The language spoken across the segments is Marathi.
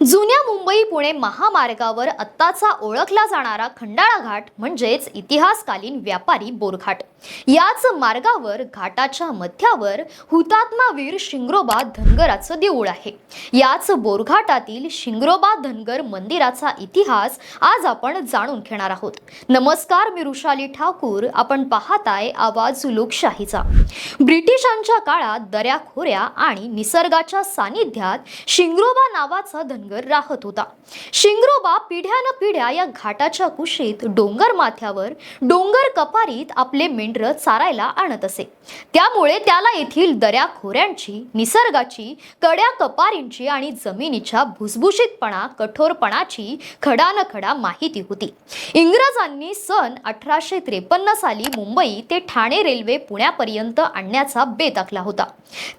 जुन्या मुंबई पुणे महामार्गावर आत्ताचा ओळखला जाणारा खंडाळा घाट म्हणजेच इतिहासकालीन व्यापारी बोरघाट. याच मार्गावर घाटाच्या मध्यावर हुतात्मा वीर शिंगरोबा धनगराचं देऊळ आहे. याच बोरघाटातील शिंगरोबा धनगर मंदिराचा इतिहास आज आपण जाणून घेणार आहोत. नमस्कार मी रुशाली ठाकूर. आपण पाहताय आवाज लोकशाहीचा. ब्रिटिशांच्या काळात दऱ्याखोऱ्या आणि निसर्गाच्या सानिध्यात शिंगरोबा नावाचा धनगर राहत होता. शिंगरोबा पिढ्यान पिढ्या या घाटाच्या कुशीत डोंगर माथ्यावर डोंगर कपारीत आपले मेंढर चारायला आणत असे. त्यामुळे त्याला येथील दऱ्या खोऱ्यांची निसर्गाची कड्या कपारींची आणि जमिनीच्या भुसभुशीतपणा कठोरपणाची खडान खडा माहिती होती. इंग्रजांनी सन अठराशे त्रेपन्न साली मुंबई ते ठाणे रेल्वे पुण्यापर्यंत आणण्याचा बेत आखला होता.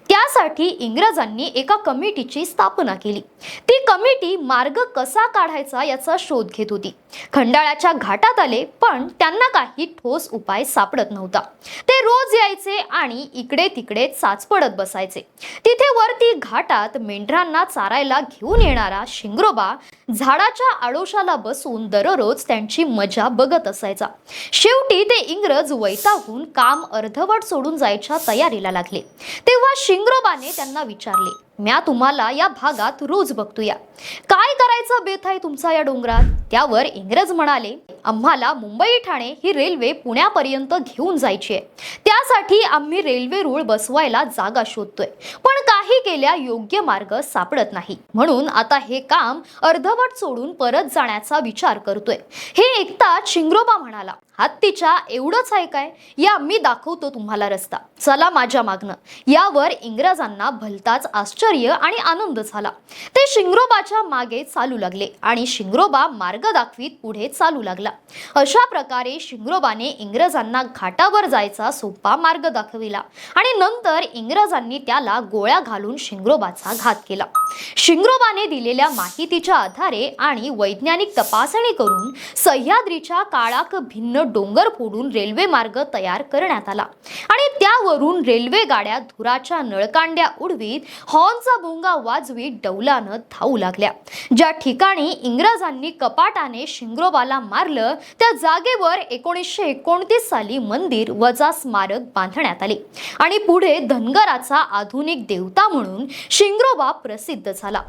त्यासाठी इंग्रजांनी एका कमिटीची स्थापना केली. ती कमिटी मार्ग कसा काढायचा याचा शोध घेत होती. खंडाळ्याच्या घाटात आले पण त्यांना काही ठोस उपाय सापडत नव्हता. ते रोज यायचे आणि इकडे तिकडे चाचपडत बसायचे. तिथे वरती घाटात मेंढरांना चारायला घेऊन येणारा शिंगरोबा झाडाच्या आडोशाला बसून दररोज त्यांची मजा बघत असायचा. शेवटी ते इंग्रज वैतागून काम अर्धवट सोडून जायच्या तयारीला लागले. तेव्हा शिंग्रोबाने त्यांना विचारले म्या तुम्हाला या भागात रोज बघतोया. काय करायचा बेत आहे तुमचा या डोंगरात? त्यावर इंग्रज म्हणाले आम्हाला मुंबई ठाणे ही रेल्वे पुण्यापर्यंत घेऊन जायची आहे. त्यासाठी आम्ही रेल्वे रूळ बसवायला जागा शोधतोय. पण काही केल्या योग्य मार्ग सापडत नाही. म्हणून आता हे काम अर्धवट सोडून परत जाण्याचा विचार करतोय. हे एकता शिंगरोबा म्हणाला हत्तीच्या एवढंच आहे काय? या मी दाखवतो तुम्हाला रस्ता. चला माझ्या मागणं यावर इंग्रजांना भलताच आश्चर्य आणि आनंद झाला. ते शिंगरोबाच्या मागे चालू लागले आणि शिंगरोबा मार्ग दाखवीत पुढे चालू लागला. अशा प्रकारे शिंगरोबाने इंग्रजांना घाटावर जायचा सोपा मार्ग दाखविला आणि नंतर इंग्रजांनी त्याला गोळ्या घालून शिंगरोबाचा घात केला. शिंगरोबाने दिलेल्या माहितीच्या आधारे आणि वैज्ञानिक तपासणी करून सह्याद्रीच्या काळाक भिन्न डोंगर फोडून रेल्वे मार्ग तयार करण्यात आला. आणि त्यावरून रेल्वे गाड्या धुराच्या नळकांड्या उडवीत हॉर्नचा भोंगा वाजवीत डौलानं धावू लागल्या. ज्या ठिकाणी इंग्रजांनी कपाटाने शिंगरोबाला मारलं त्या जागेवर एकोणीसशे एकोणतीस साली मंदिर वजा स्मारक बांधण्यात आले. आणि पुढे धनगराचा आधुनिक देवता म्हणून शिंगरोबा प्रसिद्ध झाला.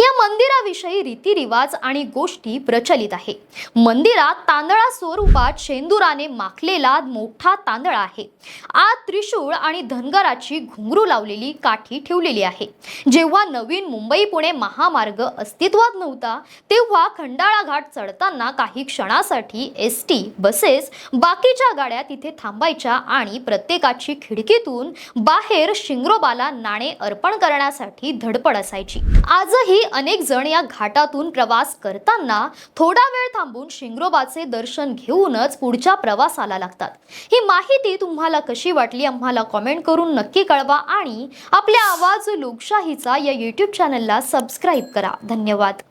या मंदिराविषयी रीतिरिवाज आणि गोष्टी प्रचलित आहे. मंदिरात तांदळा स्वरूपात शेंदुराने माखलेला मोठा तांदळा आहे. आत त्रिशूळ आणि धनगराची घुंगरू लावलेली काठी ठेवलेली आहे. जेव्हा नवीन मुंबई पुणे महामार्ग अस्तित्वात नव्हता तेव्हा खंडाळा घाट चढताना काही क्षणासाठी एस टी बसेस बाकीच्या गाड्या तिथे थांबायच्या आणि प्रत्येकाची खिडकीतून बाहेर शिंगरोबाला नाणे अर्पण करण्यासाठी धडपड असायची. आजही आजही अनेक जण या घाटातून प्रवास करताना थोडा वेळ थांबून शिंगरोबाचे दर्शन घेऊनच पुढच्या प्रवासाला लागतात. ही माहिती तुम्हाला कशी वाटली आम्हाला कॉमेंट करून नक्की कळवा आणि आपल्या आवाज लोकशाहीचा या यूट्यूब चॅनलला सबस्क्राईब करा. धन्यवाद.